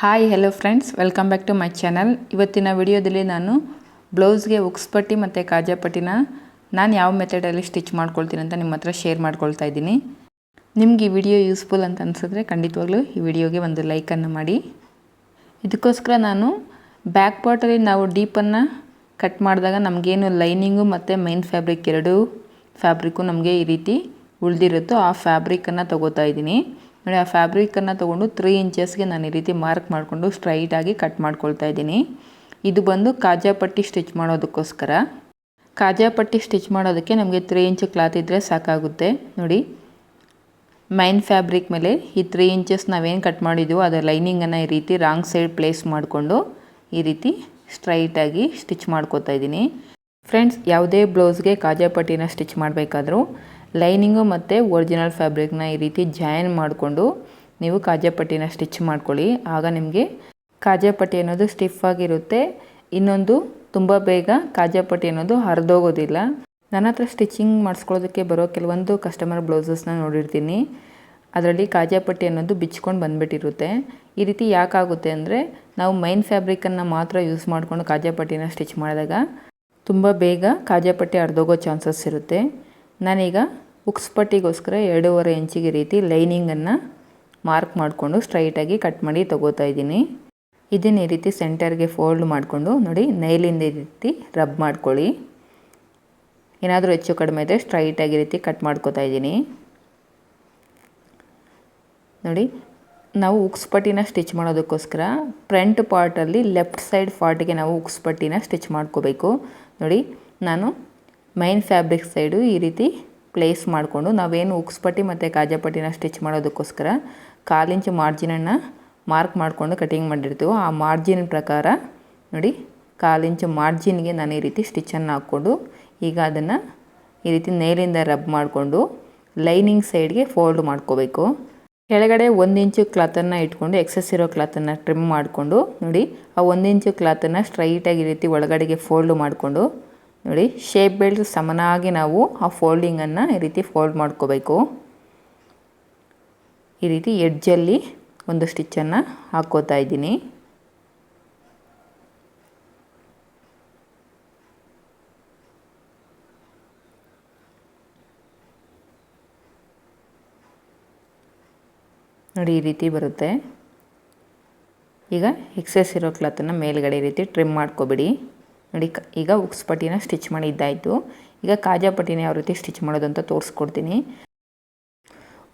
Hi hello friends welcome back to my channel ಇವತ್ತಿನ ವಿಡಿಯೋದಲ್ಲಿ ನಾನು ಬ್ಲೌಸ್ಗೆ ಉಕ್ಸ್ಪಟ್ಟಿ ಮತ್ತು ಕಾಜಾಪಟ್ಟಿನ ನಾನು ಯಾವ ಮೆಥಡಲ್ಲಿ ಸ್ಟಿಚ್ ಮಾಡ್ಕೊಳ್ತೀನಿ ಅಂತ ನಿಮ್ಮ ಹತ್ರ ಶೇರ್ ಮಾಡ್ಕೊಳ್ತಾ ಇದ್ದೀನಿ. ನಿಮ್ಗೆ ಈ ವಿಡಿಯೋ ಯೂಸ್ಫುಲ್ ಅಂತ ಅನಿಸಿದ್ರೆ ಖಂಡಿತವಾಗ್ಲೂ ಈ ವಿಡಿಯೋಗೆ ಒಂದು ಲೈಕನ್ನು ಮಾಡಿ. ಇದಕ್ಕೋಸ್ಕರ ನಾನು ಬ್ಯಾಕ್ ಪಾರ್ಟಲ್ಲಿ ನಾವು ಡೀಪನ್ನು ಕಟ್ ಮಾಡಿದಾಗ ನಮಗೇನು ಲೈನಿಂಗು ಮತ್ತು ಮೈನ್ ಫ್ಯಾಬ್ರಿಕ್ ಎರಡೂ ಫ್ಯಾಬ್ರಿಕ್ಕು ನಮಗೆ ಈ ರೀತಿ ಉಳಿದಿರುತ್ತೋ ಆ ಫ್ಯಾಬ್ರಿಕನ್ನು ತೊಗೋತಾ ಇದ್ದೀನಿ. ನೋಡಿ, ಆ ಫ್ಯಾಬ್ರಿಕನ್ನು ತೊಗೊಂಡು ತ್ರೀ ಇಂಚಸ್ಗೆ ನಾನು ಈ ರೀತಿ ಮಾರ್ಕ್ ಮಾಡಿಕೊಂಡು ಸ್ಟ್ರೈಟಾಗಿ ಕಟ್ ಮಾಡ್ಕೊಳ್ತಾ ಇದ್ದೀನಿ. ಇದು ಬಂದು ಕಾಜಾಪಟ್ಟಿ ಸ್ಟಿಚ್ ಮಾಡೋದಕ್ಕೋಸ್ಕರ. ಕಾಜಾಪಟ್ಟಿ ಸ್ಟಿಚ್ ಮಾಡೋದಕ್ಕೆ ನಮಗೆ ತ್ರೀ ಇಂಚ್ ಕ್ಲಾತ್ ಇದ್ದರೆ ಸಾಕಾಗುತ್ತೆ. ನೋಡಿ ಮೈನ್ ಫ್ಯಾಬ್ರಿಕ್ ಮೇಲೆ ಈ ತ್ರೀ ಇಂಚಸ್ ನಾವೇನು ಕಟ್ ಮಾಡಿದ್ದೀವೋ ಅದರ ಲೈನಿಂಗನ್ನು ಈ ರೀತಿ ರಾಂಗ್ ಸೈಡ್ ಪ್ಲೇಸ್ ಮಾಡಿಕೊಂಡು ಈ ರೀತಿ ಸ್ಟ್ರೈಟಾಗಿ ಸ್ಟಿಚ್ ಮಾಡ್ಕೋತಾ ಇದ್ದೀನಿ. ಫ್ರೆಂಡ್ಸ್ ಯಾವುದೇ ಬ್ಲೌಸ್ಗೆ ಕಾಜಾಪಟ್ಟಿನ ಸ್ಟಿಚ್ ಮಾಡಬೇಕಾದ್ರೂ ಲೈನಿಂಗು ಮತ್ತು ಒರಿಜಿನಲ್ ಫ್ಯಾಬ್ರಿಕ್ನ ಈ ರೀತಿ ಜಾಯಿನ್ ಮಾಡಿಕೊಂಡು ನೀವು ಕಾಜಾಪಟ್ಟಿನ ಸ್ಟಿಚ್ ಮಾಡ್ಕೊಳ್ಳಿ. ಆಗ ನಿಮಗೆ ಕಾಜಾಪಟ್ಟಿ ಅನ್ನೋದು ಸ್ಟಿಫ್ ಆಗಿರುತ್ತೆ. ಇನ್ನೊಂದು ತುಂಬ ಬೇಗ ಕಾಜಾಪಟ್ಟಿ ಅನ್ನೋದು ಹರಿದೋಗೋದಿಲ್ಲ. ನನ್ನ ಹತ್ರ ಸ್ಟಿಚಿಂಗ್ ಮಾಡಿಸ್ಕೊಳ್ಳೋದಕ್ಕೆ ಬರೋ ಕೆಲವೊಂದು ಕಸ್ಟಮರ್ ಬ್ಲೌಸಸ್ನ ನೋಡಿರ್ತೀನಿ. ಅದರಲ್ಲಿ ಕಾಜಾಪಟ್ಟಿ ಅನ್ನೋದು ಬಿಚ್ಕೊಂಡು ಬಂದುಬಿಟ್ಟಿರುತ್ತೆ. ಈ ರೀತಿ ಯಾಕಾಗುತ್ತೆ ಅಂದರೆ ನಾವು ಮೈನ್ ಫ್ಯಾಬ್ರಿಕನ್ನು ಮಾತ್ರ ಯೂಸ್ ಮಾಡಿಕೊಂಡು ಕಾಜಾಪಟ್ಟಿನ ಸ್ಟಿಚ್ ಮಾಡಿದಾಗ ತುಂಬ ಬೇಗ ಕಾಜಾಪಟ್ಟಿ ಹರಿದೋಗೋ ಚಾನ್ಸಸ್ ಇರುತ್ತೆ. ನಾನೀಗ ಉಕ್ಸ್ಪಟ್ಟಿಗೋಸ್ಕರ ಎರಡೂವರೆ ಇಂಚಿಗೆ ರೀತಿ ಲೈನಿಂಗನ್ನು ಮಾರ್ಕ್ ಮಾಡಿಕೊಂಡು ಸ್ಟ್ರೈಟಾಗಿ ಕಟ್ ಮಾಡಿ ತಗೋತಾ ಇದ್ದೀನಿ. ಇದನ್ನ ಈ ರೀತಿ ಸೆಂಟರ್ಗೆ ಫೋಲ್ಡ್ ಮಾಡಿಕೊಂಡು ನೋಡಿ ನೈಲಿಂದ ಈ ರೀತಿ ರಬ್ ಮಾಡ್ಕೊಳ್ಳಿ. ಏನಾದರೂ ಹೆಚ್ಚು ಕಡಿಮೆ ಇದ್ದರೆ ಸ್ಟ್ರೈಟಾಗಿ ರೀತಿ ಕಟ್ ಮಾಡ್ಕೋತಾ ಇದ್ದೀನಿ. ನೋಡಿ, ನಾವು ಉಕ್ಸ್ಪಟ್ಟಿನ ಸ್ಟಿಚ್ ಮಾಡೋದಕ್ಕೋಸ್ಕರ ಫ್ರಂಟ್ ಪಾರ್ಟಲ್ಲಿ ಲೆಫ್ಟ್ ಸೈಡ್ ಪಾರ್ಟಿಗೆ ನಾವು ಉಕ್ಸ್ಪಟ್ಟಿನ ಸ್ಟಿಚ್ ಮಾಡ್ಕೋಬೇಕು. ನೋಡಿ, ನಾನು ಮೈನ್ ಫ್ಯಾಬ್ರಿಕ್ ಸೈಡು ಈ ರೀತಿ ಪ್ಲೇಸ್ ಮಾಡಿಕೊಂಡು ನಾವೇನು ಉಕ್ಸ್ಪಟ್ಟಿ ಮತ್ತು ಕಾಜಾಪಟ್ಟಿನ ಸ್ಟಿಚ್ ಮಾಡೋದಕ್ಕೋಸ್ಕರ ಕಾಲಿಂಚು ಮಾರ್ಜಿನನ್ನು ಮಾರ್ಕ್ ಮಾಡಿಕೊಂಡು ಕಟಿಂಗ್ ಮಾಡಿರ್ತೀವೋ ಆ ಮಾರ್ಜಿನ್ ಪ್ರಕಾರ ನೋಡಿ ಕಾಲಿಂಚು ಮಾರ್ಜಿನ್ಗೆ ನಾನು ಈ ರೀತಿ ಸ್ಟಿಚ್ಚನ್ನು ಹಾಕ್ಕೊಂಡು ಈಗ ಅದನ್ನು ಈ ರೀತಿ ನೇಲಿಂದ ರಬ್ ಮಾಡಿಕೊಂಡು ಲೈನಿಂಗ್ ಸೈಡ್ಗೆ ಫೋಲ್ಡ್ ಮಾಡ್ಕೋಬೇಕು. ಕೆಳಗಡೆ ಒಂದು ಇಂಚು ಕ್ಲಾತನ್ನು ಇಟ್ಕೊಂಡು ಎಕ್ಸಸ್ ಇರೋ ಕ್ಲಾತನ್ನು ಟ್ರಿಮ್ ಮಾಡಿಕೊಂಡು ನೋಡಿ ಆ ಒಂದು ಇಂಚು ಕ್ಲಾತನ್ನು ಸ್ಟ್ರೈಟಾಗಿ ಈ ರೀತಿ ಒಳಗಡೆಗೆ ಫೋಲ್ಡ್ ಮಾಡಿಕೊಂಡು ನೋಡಿ ಶೇಪ್ ಬೆಲ್ಟ್ ಸಮನಾಗಿ ನಾವು ಆ ಫೋಲ್ಡಿಂಗನ್ನು ಈ ರೀತಿ ಫೋಲ್ಡ್ ಮಾಡ್ಕೋಬೇಕು. ಈ ರೀತಿ ಎಡ್ಜಲ್ಲಿ ಒಂದು ಸ್ಟಿಚ್ಚನ್ನು ಹಾಕ್ಕೋತಾ ಇದ್ದೀನಿ. ನೋಡಿ, ಈ ರೀತಿ ಬರುತ್ತೆ. ಈಗ ಎಕ್ಸೆಸ್ ಇರೋ ಕ್ಲಾತನ್ನು ಮೇಲ್ಗಡೆ ಈ ರೀತಿ ಟ್ರಿಮ್ ಮಾಡ್ಕೊಬಿಡಿ. ನೋಡಿ ಈಗ ಉಕ್ಸ್ ಪಟ್ಟಿನ ಸ್ಟಿಚ್ ಮಾಡಿದ್ದಾಯಿತು ಈಗ ಕಾಜಾ ಪಟ್ಟಿನ ಯಾವ ರೀತಿ ಸ್ಟಿಚ್ ಮಾಡೋದಂತ ತೋರಿಸ್ಕೊಡ್ತೀನಿ.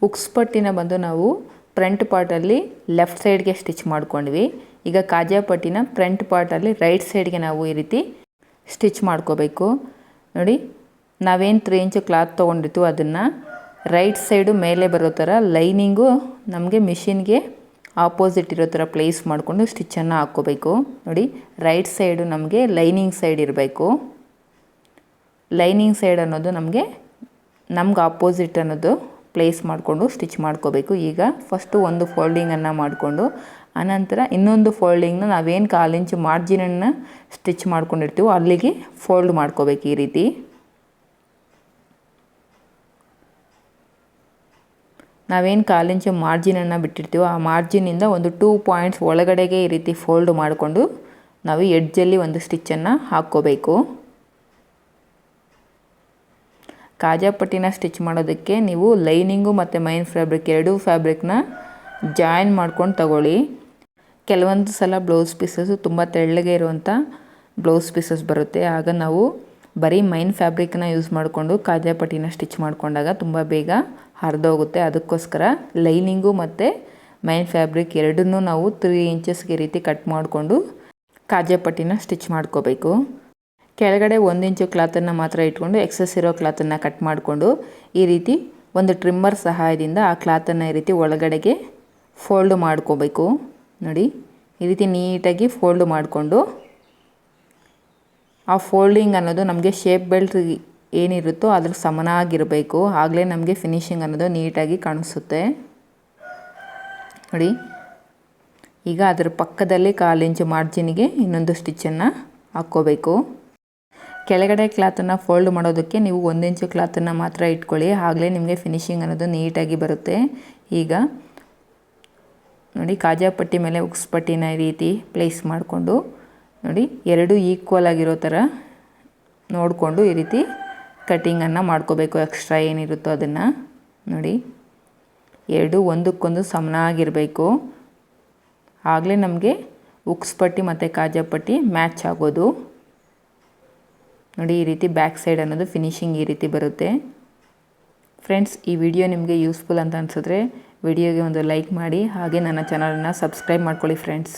ಉಕ್ಸ್ ಪಟ್ಟಿನ ಬಂದು ನಾವು ಫ್ರಂಟ್ ಪಾರ್ಟಲ್ಲಿ ಲೆಫ್ಟ್ ಸೈಡ್ಗೆ ಸ್ಟಿಚ್ ಮಾಡ್ಕೊಂಡ್ವಿ. ಈಗ ಕಾಜಾ ಪಟ್ಟಿನ ಫ್ರಂಟ್ ಪಾರ್ಟಲ್ಲಿ ರೈಟ್ ಸೈಡ್ಗೆ ನಾವು ಈ ರೀತಿ ಸ್ಟಿಚ್ ಮಾಡ್ಕೋಬೇಕು. ನೋಡಿ, ನಾವೇನು ತ್ರೀ ಇಂಚು ಕ್ಲಾತ್ ತೊಗೊಂಡಿತ್ತು ಅದನ್ನು ರೈಟ್ ಸೈಡು ಮೇಲೆ ಬರೋ ಥರ ಲೈನಿಂಗು ನಮಗೆ ಮಿಷಿನ್ಗೆ ಆಪೋಸಿಟ್ ಇರೋ ಥರ ಪ್ಲೇಸ್ ಮಾಡಿಕೊಂಡು ಸ್ಟಿಚ್ಚನ್ನು ಹಾಕ್ಕೋಬೇಕು. ನೋಡಿ ರೈಟ್ ಸೈಡು ನಮಗೆ ಲೈನಿಂಗ್ ಸೈಡ್ ಇರಬೇಕು. ಲೈನಿಂಗ್ ಸೈಡ್ ಅನ್ನೋದು ನಮಗೆ, ನಮ್ಗೆ ಆಪೋಸಿಟ್ ಅನ್ನೋದು ಪ್ಲೇಸ್ ಮಾಡಿಕೊಂಡು ಸ್ಟಿಚ್ ಮಾಡ್ಕೋಬೇಕು. ಈಗ ಫಸ್ಟು ಒಂದು ಫೋಲ್ಡಿಂಗನ್ನು ಮಾಡಿಕೊಂಡು, ಆನಂತರ ಇನ್ನೊಂದು ಫೋಲ್ಡಿಂಗ್ನ ನಾವೇನು ಕಾಲಿಂಚು ಮಾರ್ಜಿನನ್ನು ಸ್ಟಿಚ್ ಮಾಡ್ಕೊಂಡಿರ್ತೀವೋ ಅಲ್ಲಿಗೆ ಫೋಲ್ಡ್ ಮಾಡ್ಕೋಬೇಕು ಈ ರೀತಿ. ನಾವೇನು ಕಾಲಿಂಚು ಮಾರ್ಜಿನನ್ನು ಬಿಟ್ಟಿರ್ತೀವೋ ಆ ಮಾರ್ಜಿನಿಂದ ಒಂದು ಟೂ ಪಾಯಿಂಟ್ಸ್ ಒಳಗಡೆಗೆ ಈ ರೀತಿ ಫೋಲ್ಡ್ ಮಾಡಿಕೊಂಡು ನಾವು ಎಡ್ಜಲ್ಲಿ ಒಂದು ಸ್ಟಿಚ್ಚನ್ನು ಹಾಕ್ಕೋಬೇಕು. ಕಾಜಾಪಟ್ಟಿನ ಸ್ಟಿಚ್ ಮಾಡೋದಕ್ಕೆ ನೀವು ಲೈನಿಂಗು ಮತ್ತು ಮೈನ್ ಫ್ಯಾಬ್ರಿಕ್ ಎರಡೂ ಫ್ಯಾಬ್ರಿಕ್ನ ಜಾಯಿನ್ ಮಾಡ್ಕೊಂಡು ತಗೊಳ್ಳಿ. ಕೆಲವೊಂದು ಸಲ ಬ್ಲೌಸ್ ಪೀಸಸ್ಸು ತುಂಬ ತೆಳ್ಳಗೆ ಇರುವಂಥ ಬ್ಲೌಸ್ ಪೀಸಸ್ ಬರುತ್ತೆ. ಆಗ ನಾವು ಬರೀ ಮೈನ್ ಫ್ಯಾಬ್ರಿಕ್ನ ಯೂಸ್ ಮಾಡಿಕೊಂಡು ಕಾಜಾ ಪಟ್ಟಿನ ಸ್ಟಿಚ್ ಮಾಡಿಕೊಂಡಾಗ ತುಂಬ ಬೇಗ ಹರಿದೋಗುತ್ತೆ. ಅದಕ್ಕೋಸ್ಕರ ಲೈನಿಂಗು ಮತ್ತು ಮೈನ್ ಫ್ಯಾಬ್ರಿಕ್ ಎರಡನ್ನೂ ನಾವು ತ್ರೀ ಇಂಚಸ್ಗೆ ರೀತಿ ಕಟ್ ಮಾಡಿಕೊಂಡು ಕಾಜಾ ಪಟ್ಟಿನ ಸ್ಟಿಚ್ ಮಾಡ್ಕೋಬೇಕು. ಕೆಳಗಡೆ ಒಂದು ಇಂಚು ಕ್ಲಾತನ್ನು ಮಾತ್ರ ಇಟ್ಕೊಂಡು ಎಕ್ಸಸ್ ಇರೋ ಕ್ಲಾತನ್ನು ಕಟ್ ಮಾಡಿಕೊಂಡು ಈ ರೀತಿ ಒಂದು ಟ್ರಿಮ್ಮರ್ ಸಹಾಯದಿಂದ ಆ ಕ್ಲಾತನ್ನು ಈ ರೀತಿ ಒಳಗಡೆಗೆ ಫೋಲ್ಡ್ ಮಾಡ್ಕೋಬೇಕು. ನೋಡಿ, ಈ ರೀತಿ ನೀಟಾಗಿ ಫೋಲ್ಡ್ ಮಾಡಿಕೊಂಡು ಆ ಫೋಲ್ಡಿಂಗ್ ಅನ್ನೋದು ನಮಗೆ ಶೇಪ್ ಬೆಲ್ಟ್ ಏನಿರುತ್ತೋ ಅದ್ರ ಸಮನಾಗಿರಬೇಕು. ಆಗಲೇ ನಮಗೆ ಫಿನಿಶಿಂಗ್ ಅನ್ನೋದು ನೀಟಾಗಿ ಕಾಣಿಸುತ್ತೆ. ನೋಡಿ. ಈಗ ಅದರ ಪಕ್ಕದಲ್ಲಿ ಕಾಲು ಇಂಚು ಮಾರ್ಜಿನಿಗೆ ಇನ್ನೊಂದು ಸ್ಟಿಚ್ಚನ್ನು ಹಾಕ್ಕೋಬೇಕು. ಕೆಳಗಡೆ ಕ್ಲಾತನ್ನು ಫೋಲ್ಡ್ ಮಾಡೋದಕ್ಕೆ ನೀವು ಒಂದು ಇಂಚು ಕ್ಲಾತನ್ನು ಮಾತ್ರ ಇಟ್ಕೊಳ್ಳಿ. ಆಗಲೇ ನಿಮಗೆ ಫಿನಿಶಿಂಗ್ ಅನ್ನೋದು ನೀಟಾಗಿ ಬರುತ್ತೆ. ಈಗ ನೋಡಿ, ಕಾಜಾಪಟ್ಟಿ ಮೇಲೆ ಉಕ್ಸ್ ಪಟ್ಟಿನ ರೀತಿ ಪ್ಲೇಸ್ ಮಾಡಿಕೊಂಡು ನೋಡಿ, ಎರಡು ಈಕ್ವಲ್ ಆಗಿರೋ ಥರ ನೋಡಿಕೊಂಡು ಈ ರೀತಿ ಕಟ್ಟಿಂಗನ್ನು ಮಾಡ್ಕೋಬೇಕು. ಎಕ್ಸ್ಟ್ರಾ ಏನಿರುತ್ತೋ ಅದನ್ನು. ನೋಡಿ, ಎರಡು ಒಂದಕ್ಕೊಂದು ಸಮನಾಗಿರಬೇಕು. ಆಗಲೇ ನಮಗೆ ಉಕ್ಸ್ ಪಟ್ಟಿ ಮತ್ತು ಕಾಜಾ ಪಟ್ಟಿ ಮ್ಯಾಚ್ ಆಗೋದು. ನೋಡಿ, ಈ ರೀತಿ ಬ್ಯಾಕ್ ಸೈಡ್ ಅನ್ನೋದು ಫಿನಿಶಿಂಗ್ ಈ ರೀತಿ ಬರುತ್ತೆ. ಫ್ರೆಂಡ್ಸ್ ಈ ವಿಡಿಯೋ ನಿಮಗೆ ಯೂಸ್ಫುಲ್ ಅಂತ ಅನಿಸಿದ್ರೆ ವಿಡಿಯೋಗೆ ಒಂದು ಲೈಕ್ ಮಾಡಿ, ಹಾಗೆ ನನ್ನ ಚಾನಲನ್ನು ಸಬ್ಸ್ಕ್ರೈಬ್ ಮಾಡ್ಕೊಳ್ಳಿ ಫ್ರೆಂಡ್ಸ್